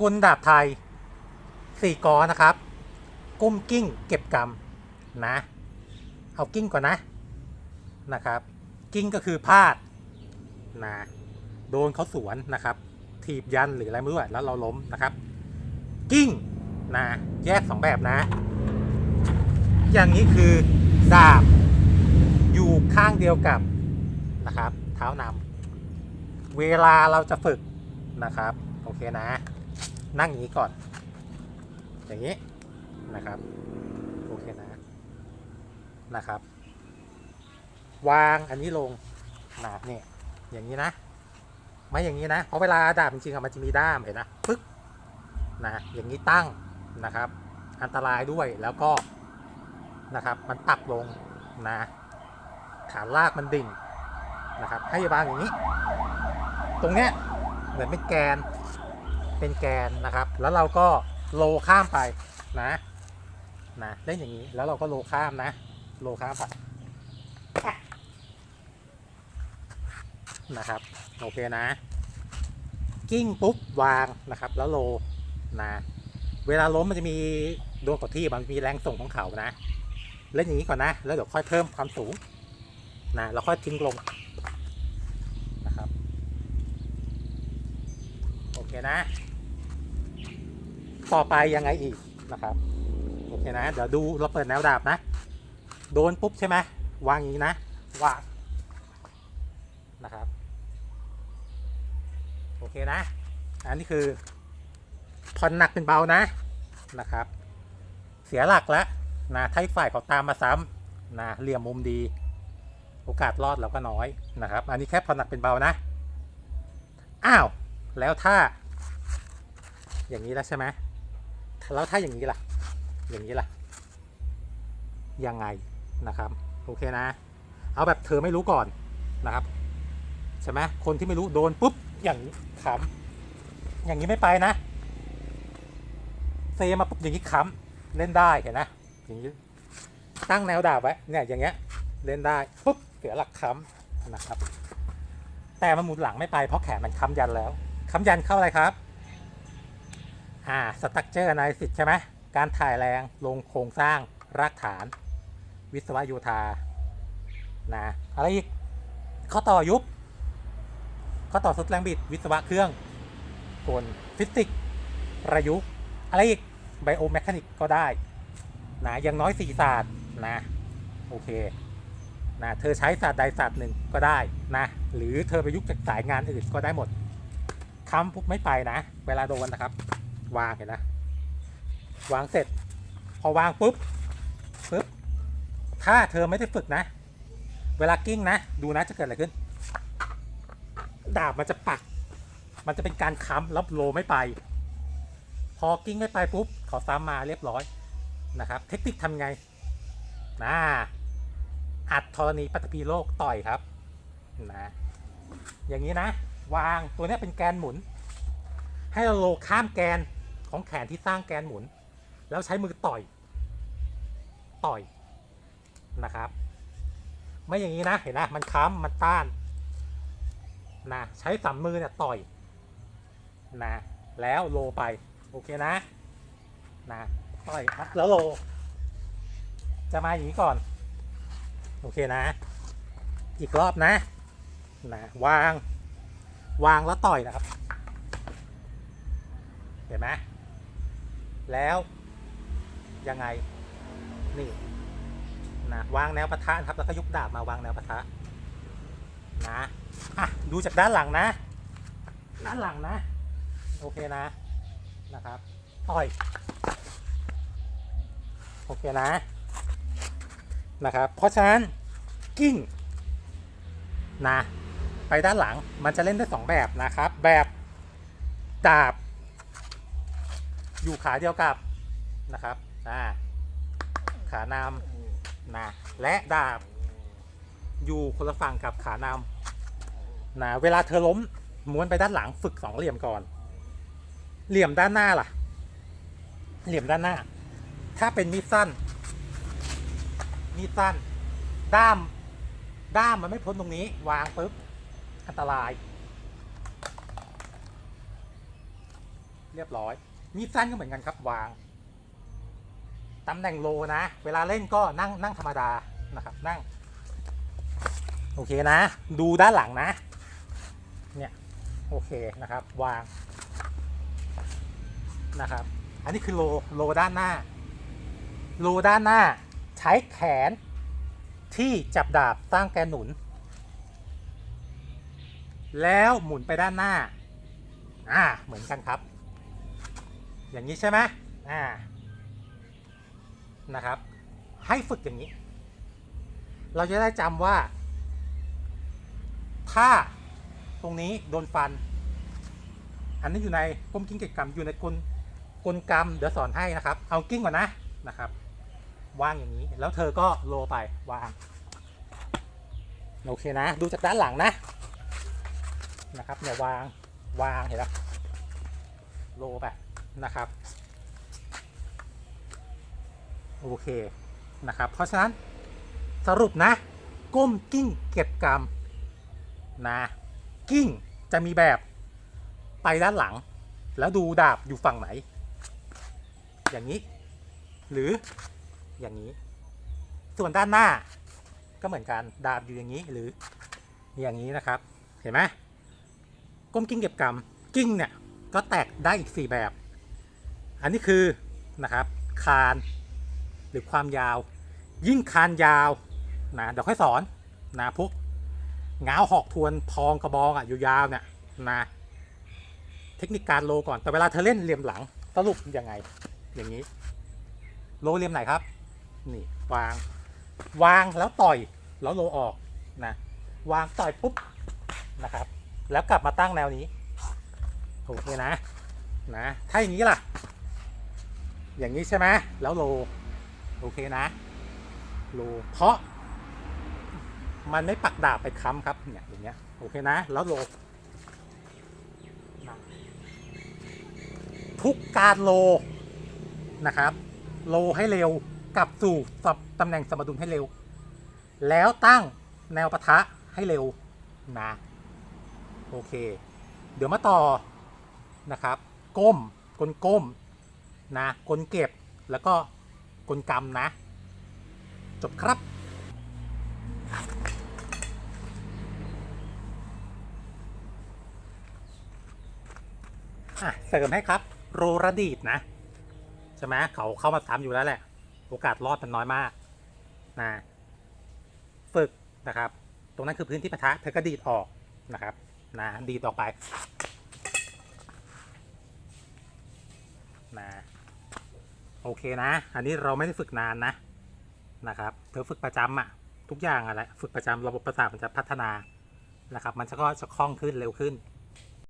กุลดาบไทยสี่กอนะครับ กุ้มกิ้งเก็บกำนะ เอากิ้งก่อนนะนะครับ กิ้งก็คือพลาดนะโดนเขาสวนนะครับ ถีบยันหรืออะไรไม่รู้แล้วเราล้มนะครับ กิ้งนะแยกสองแบบนะ อย่างนี้คือดาบอยู่ข้างเดียวกับนะครับ เท้านำเวลาเราจะฝึกนะครับ โอเคนะ นั่งอย่างนี้ก่อน อย่างนี้นะครับโอเคนะนะครับ วางอันนี้ลงนะเนี่ยอย่างนี้นะไม่อย่างนี้นะเพราะเวลาดาบจริงๆอะมันจะมีด้ามเห็นนะปึ๊กนะอย่างนี้ตั้งนะครับ อันตรายด้วยแล้วก็นะครับ มันปักลงนะฐานลากมันดิ่งนะครับ ให้วางอย่างนี้ ตรงเนี้ยเหมือนเป็นแกน เป็นแกนนะครับ แล้วเราก็โลข้ามไปนะนะเล่นอย่างนี้แล้วเราก็โลข้ามนะ โลข้ามไปนะครับโอเคนะ กิ้งปุ๊บวางนะครับ แล้วโลนะเวลาล้มมันจะมีโดนกับที่มันมีแรงส่งของเขานะเล่นอย่างนี้ก่อนนะ แล้วเดี๋ยวค่อยเพิ่มความสูงนะแล้วค่อยทิ้งลงนะครับ โอเคนะ ต่อไปยังไงอีกนะครับโอเคนะเดี๋ยวดูเราเปิดแนวดาบนะ โดนปุ๊บใช่ไหมวางอย่างนี้นะวางนะครับโอเคนะ อันนี้คือผ่อนหนักเป็นเบานะนะครับ เสียหลักแล้วนะถ้าอีกฝ่ายเขาตามมาซ้ำนะเหลี่ยมมุมดี โอกาสรอดเราก็น้อยนะครับ อันนี้แค่ผ่อนหนักเป็นเบานะอ้าวแล้วถ้า อย่างนี้แล้วใช่ไหม แล้วถ้าอย่างนี้ล่ะ อย่างนี้ล่ะ ยังไงนะครับโอเคนะ เอาแบบเธอไม่รู้ก่อนนะครับใช่ไหมคนที่ไม่รู้โดนปุ๊บอย่างขำอย่างนี้ไม่ไปนะเซมาปุ๊บอย่างนี้ขำเล่นได้เห็นนะอย่างนี้ตั้งแนวดาบไว้เนี่ยอย่างเงี้ยเล่นได้ปุ๊บเสียหลักค้ำนะครับ แต่มันหมุนหลังไม่ไปเพราะแขนมันค้ำยันแล้วค้ำยันเข้าอะไรครับ อ่าสตั๊กเจอร์นายสิทธิ์ใช่ไหมการถ่ายแรงลงโครงสร้างรากฐาน วิศวโยธานะอะไรอีกข้อต่อยุบข้อต่อสุดแรงบิดวิศวะเครื่องกลฟิสิกส์ประยุกต์อะไรอีกไบโอแมคานิกก็ได้นะอย่างน้อยสี่ศาสตร์นะโอเคนะเธอใช้ศาสตร์ใดศาสตร์หนึ่งก็ได้นะหรือเธอประยุกต์จากสายงานอื่นก็ได้หมดคำปุ๊บไม่ไปนะ เวลาโดนนะครับ วางเห็นนะวางเสร็จ พอวางปุ๊บปุ๊บถ้าเธอไม่ได้ฝึกนะ เวลากิ้งนะ ดูนะจะเกิดอะไรขึ้น ดาบมันจะปัก มันจะเป็นการค้ำแล้วโลไม่ไป พอกิ้งไม่ไปปุ๊บขอซ้ำมาเรียบร้อยนะครับ เทคนิคทำไงนะอัดธรณีปัตตภีโลกต่อยครับนะอย่างนี้นะ วางตัวนี้เป็นแกนหมุน ให้เราโลข้ามแกน ของแขนที่สร้างแกนหมุน แล้วใช้มือต่อย ต่อยนะครับ ไม่อย่างนี้นะเห็นนะมันค้ำมันต้านนะใช้สามมือเนี่ยต่อยนะแล้วโลไป โอเคนะนะต่อยแล้วโล จะมาอย่างนี้ก่อน โอเคนะ อีกรอบนะนะวาง วางแล้วต่อยนะครับ เห็นไหม แล้วยังไงนี่นะวางแนวปะทะครับแล้วก็ยกดาบมาวางแนวปะทะนะอะดูจากด้านหลังนะ ด้านหลังนะ โอเคนะนะครับต่อยโอเคนะนะครับ เพราะฉะนั้นกิ้งนะไปด้านหลังมันจะเล่นได้สองแบบนะครับ แบบดาบ อยู่ขาเดียวกับนะครับอ่าขานำนะและดาบ อยู่คนละฝั่งกับขานำนะเวลาเธอล้มม้วนไปด้านหลังฝึกสองเหลี่ยมก่อน เหลี่ยมด้านหน้าล่ะ เหลี่ยมด้านหน้า ถ้าเป็นมีดสั้น มีดสั้น ด้าม ด้ามมันไม่พ้นตรงนี้ วางปุ๊บอันตราย เรียบร้อย มีดสั้นก็เหมือนกันครับวางตำแหน่งโลนะ เวลาเล่นก็นั่งนั่งธรรมดานะครับนั่ง โอเคนะ ดูด้านหลังนะ เนี่ยโอเคนะครับวางนะครับ อันนี้คือโลโลด้านหน้า โลด้านหน้าใช้แขนที่จับดาบสร้างแกนหนุน แล้วหมุนไปด้านหน้า อ่าเหมือนกันครับ อย่างนี้ใช่ไหมอ่านะครับ ให้ฝึกอย่างนี้ เราจะได้จำว่า ถ้าตรงนี้โดนฟัน อันนี้อยู่ในก้มกิ้งเกตกรรมอยู่ในกลกลกรรมเดี๋ยวสอนให้นะครับ เอากิ้งก่อนนะนะครับวางอย่างนี้ แล้วเธอก็โลไปวางโอเคนะ ดูจากด้านหลังนะนะครับเนี่ยวางวางเห็นไหมโลไป นะครับ โอเคนะครับ เพราะฉะนั้นสรุปนะ ก้มกิ้งเก็บกรรมนะกิ้งจะมีแบบไปด้านหลัง แล้วดูดาบอยู่ฝั่งไหน อย่างนี้ หรืออย่างนี้ ส่วนด้านหน้าก็เหมือนกันดาบอยู่อย่างนี้หรืออย่างนี้นะครับ เห็นไหมก้มกิ้งเก็บกรรมกิ้งเนี่ยก็แตกได้อีก 4 แบบ อันนี้คือนะครับคานหรือความยาว ยิ่งคานยาวนะเดี๋ยวค่อยสอนนะพวกง้าวหอกทวนพองกระบองอะยาวๆเนี่ยนะเทคนิคการโลก่อนแต่เวลาเธอเล่นเหลี่ยมหลังสรุปยังไง อย่างนี้ โลเหลี่ยมไหนครับ นี่วาง วางแล้วต่อยแล้วโลออกนะวางต่อยปุ๊บนะครับ แล้วกลับมาตั้งแนวนี้โอเคนะนะถ้าอย่างนี้ล่ะ อย่างนี้ใช่ไหมแล้วโลโอเคนะโลเพราะ มันไม่ปักดาบไปค้ำครับเนี่ยอย่างเงี้ยโอเคนะ แล้วโลทุกการโลนะครับ โลให้เร็วกลับสู่ตำแหน่งสมดุลให้เร็ว แล้วตั้งแนวปะทะให้เร็วนะโอเค เดี๋ยวมาต่อนะครับ ก้มกลก้ม นะกลเก็บแล้วก็กลกำนะ จบครับอะเสริมให้ครับโรระดีดนะ ใช่ไหมเขาเข้ามาซ้ำอยู่แล้วแหละ โอกาสรอดมันน้อยมากนะฝึกนะครับ ตรงนั้นคือพื้นที่ปะทะเธอก็ดีดออกนะครับนะดีดออกไปนะ โอเคนะ อันนี้เราไม่ได้ฝึกนานนะนะครับ เธอฝึกประจำอะทุกอย่างอะไรฝึกประจำระบบประสาทมันจะพัฒนานะครับ มันจะก็จะคล่องขึ้นเร็วขึ้น